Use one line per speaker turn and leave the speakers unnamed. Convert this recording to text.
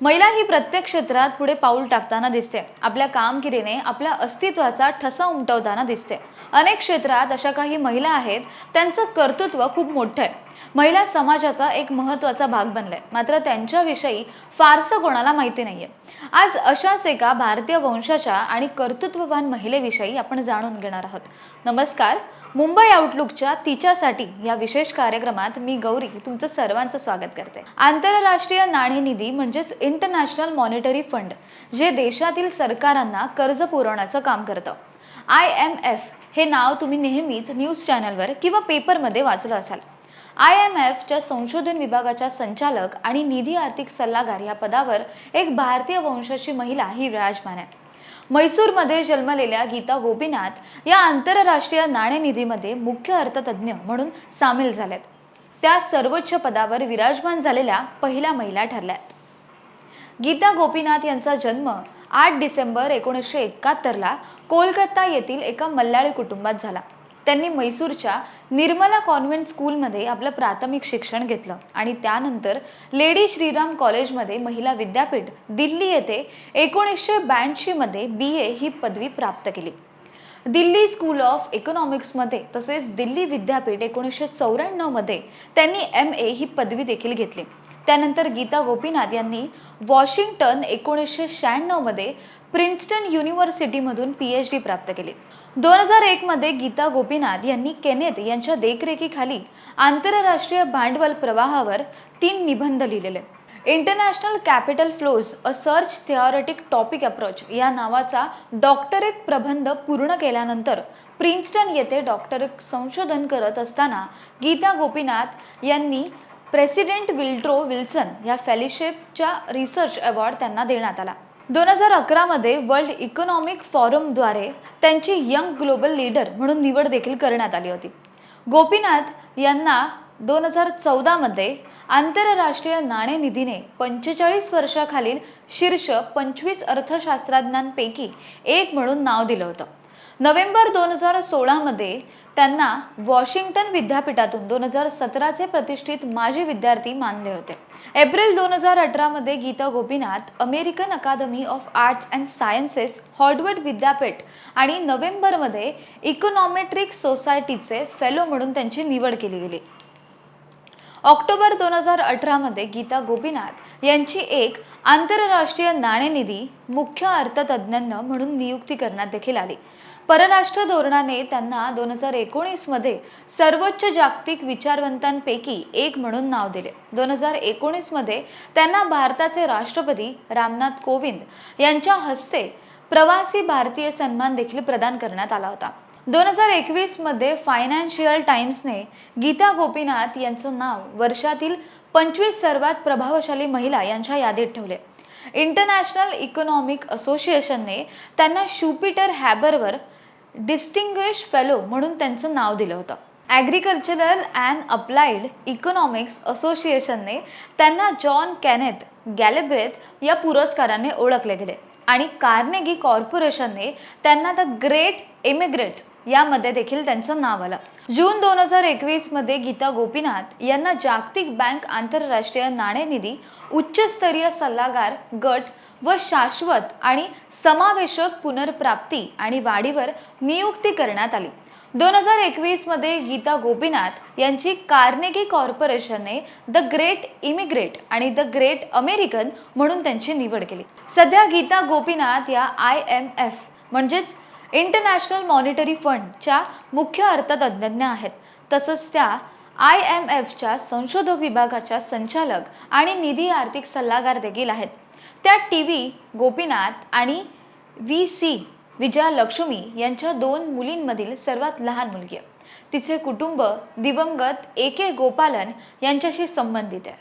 महिला ही प्रत्येक क्षेत्रात पुढे पाऊल टाकताना दिसते. आपल्या कामगिरीने आपल्या अस्तित्वाचा ठसा उमटवताना दिसते. अनेक क्षेत्रात अशा काही महिला आहेत त्यांचं कर्तृत्व खूप मोठं आहे. महिला समाजाचा एक महत्त्वाचा भाग बनलाय. मात्र त्यांच्याविषयी फारसं कोणाला माहिती नाहीये. आज अशाच एका भारतीय वंशाच्या आणि कर्तृत्ववान महिलेविषयी आपण जाणून घेणार आहोत. नमस्कार. मुंबई आउटलुकच्या तिच्यासाठी या विशेष कार्यक्रमात मी गौरी तुमचं सर्वांचं स्वागत करते. आंतरराष्ट्रीय नाणेनिधी म्हणजेच इंटरनॅशनल मॉनिटरी फंड जे देशातील सरकारांना कर्ज पुरवण्याचं काम करतं. आय एम एफ हे नाव तुम्ही नेहमीच न्यूज चॅनलवर किंवा पेपरमध्ये वाचलं असाल. आय एम एफच्या संशोधन विभागाच्या संचालक आणि निधी आर्थिक सल्लागार या पदावर एक भारतीय वंशाची महिला ही विराजमान आहे. म्हैसूरमध्ये जन्मलेल्या गीता गोपीनाथ या आंतरराष्ट्रीय नाणेनिधीमध्ये मुख्य अर्थतज्ज्ञ म्हणून सामील झाल्यात. त्या सर्वोच्च पदावर विराजमान झालेल्या पहिल्या महिला ठरल्यात. गीता गोपीनाथ यांचा जन्म आठ डिसेंबर एकोणीसशे एकाहत्तरला कोलकाता येथील एका मल्याळी कुटुंबात झाला. त्यांनी म्हैसूरच्या निर्मला कॉन्व्हेंट स्कूलमध्ये आपलं प्राथमिक शिक्षण घेतलं. आणि त्यानंतर लेडी श्रीराम कॉलेजमध्ये महिला विद्यापीठ दिल्ली येथे एकोणीसशे ब्याऐंशीमध्ये बी ए ही पदवी प्राप्त केली. दिल्ली स्कूल ऑफ इकॉनॉमिक्समध्ये तसेच दिल्ली विद्यापीठ एकोणीसशे चौऱ्याण्णवमध्ये त्यांनी एम ए ही पदवी देखील घेतली. त्यानंतर गीता गोपीनाथ यांनी वॉशिंग्टन एकोणीसशे शहाण्णवमध्ये प्रिन्स्टन युनिव्हर्सिटीमधून पी एच डी प्राप्त केली. दोन हजार एकमध्ये गीता गोपीनाथ यांनी केनेत यांच्या देखरेखीखाली आंतरराष्ट्रीय भांडवल प्रवाहावर तीन निबंध लिहिलेले. International capital flows a search theoretic topic approach या नावाचा डॉक्टरेट प्रबंध पूर्ण केल्यानंतर प्रिन्स्टन येथे डॉक्टरेट संशोधन करत असताना गीता गोपीनाथ यांनी प्रेसिडेंट विल्ड्रो विल्सन या फेलिशिपच्या रिसर्च अवॉर्ड त्यांना देण्यात आला. दोन हजार अकरामध्ये वर्ल्ड इकॉनॉमिक फॉरमद्वारे त्यांची यंग ग्लोबल लीडर म्हणून निवड देखील करण्यात आली होती. गोपीनाथ यांना दोन हजार चौदामध्ये आंतरराष्ट्रीय नाणेनिधीने पंचेचाळीस वर्षाखालील शीर्ष पंचवीस अर्थशास्त्रज्ञांपैकी एक म्हणून नाव दिलं होतं. नोव्हेंबर दोन हजार सोळामध्ये त्यांना वॉशिंग्टन विद्यापीठातून दोन हजार सतराचे प्रतिष्ठित माजी विद्यार्थी मानले होते. एप्रिल दोन हजार अठरामध्ये Geeta Gopinath American academy of arts and sciences Harvard विद्यापीठ आणि नोव्हेंबरमध्ये इकॉनॉमेट्रिक सोसायटीचे फेलो म्हणून त्यांची निवड केली गेली. ऑक्टोबर दोन हजार अठरामध्ये गीता गोपीनाथ यांची एक आंतरराष्ट्रीय नाणेनिधी मुख्य अर्थतज्ज्ञांना म्हणून नियुक्ती करण्यात देखील आली. परराष्ट्र धोरणाने त्यांना दोन हजार एकोणीसमध्ये सर्वोच्च जागतिक विचारवंतांपैकी एक म्हणून नाव दिले. दोन हजार एकोणीसमध्ये त्यांना भारताचे राष्ट्रपती रामनाथ कोविंद यांच्या हस्ते प्रवासी भारतीय सन्मान देखील प्रदान करण्यात आला होता. दोन हजार एकवीसमध्ये फायनान्शियल टाइम्सने गीता गोपीनाथ यांचं नाव वर्षातील पंचवीस सर्वात प्रभावशाली महिला यांच्या यादीत ठेवले. इंटरनॅशनल इकॉनॉमिक असोसिएशनने त्यांना शुपिटर हॅबरवर डिस्टिंग्विश फेलो म्हणून त्यांचं नाव दिलं होतं. ॲग्रिकल्चरल अँड अप्लाइड इकॉनॉमिक्स असोसिएशनने त्यांना जॉन कॅनेथ गॅलेब्रेथ या पुरस्काराने ओळखले गेले. आणि कार्नेगी कॉर्पोरेशनने त्यांना द ग्रेट इमिग्रेट्स यामध्ये देखील त्यांचं नाव आलं. जून दोन हजार एकवीसमध्ये गीता गोपीनाथ यांना जागतिक बँक आंतरराष्ट्रीय नाणेनिधी उच्चस्तरीय सल्लागार गट व शाश्वत आणि समावेशक पुनर्प्राप्ती आणि वाढीवर नियुक्ती करण्यात आली. दोन हजार एकवीसमध्ये गीता गोपीनाथ यांची कार्नेगी कॉर्पोरेशनने द ग्रेट इमिग्रेट आणि द ग्रेट अमेरिकन म्हणून त्यांची निवड केली. सध्या गीता गोपीनाथ या आय एम एफ म्हणजेच इंटरनॅशनल मॉनिटरी फंडच्या मुख्य अर्थतज्ज्ञ आहेत. तसंच त्या आय एम एफच्या संशोधक विभागाच्या संचालक आणि निधी आर्थिक सल्लागार देखील आहेत. त्या टी व्ही गोपीनाथ आणि व्ही सी विजया लक्ष्मी यांच्या दोन मुलींमधील सर्वात लहान मुलगी आहे. तिचे कुटुंब दिवंगत ए के गोपालन यांच्याशी संबंधित आहे.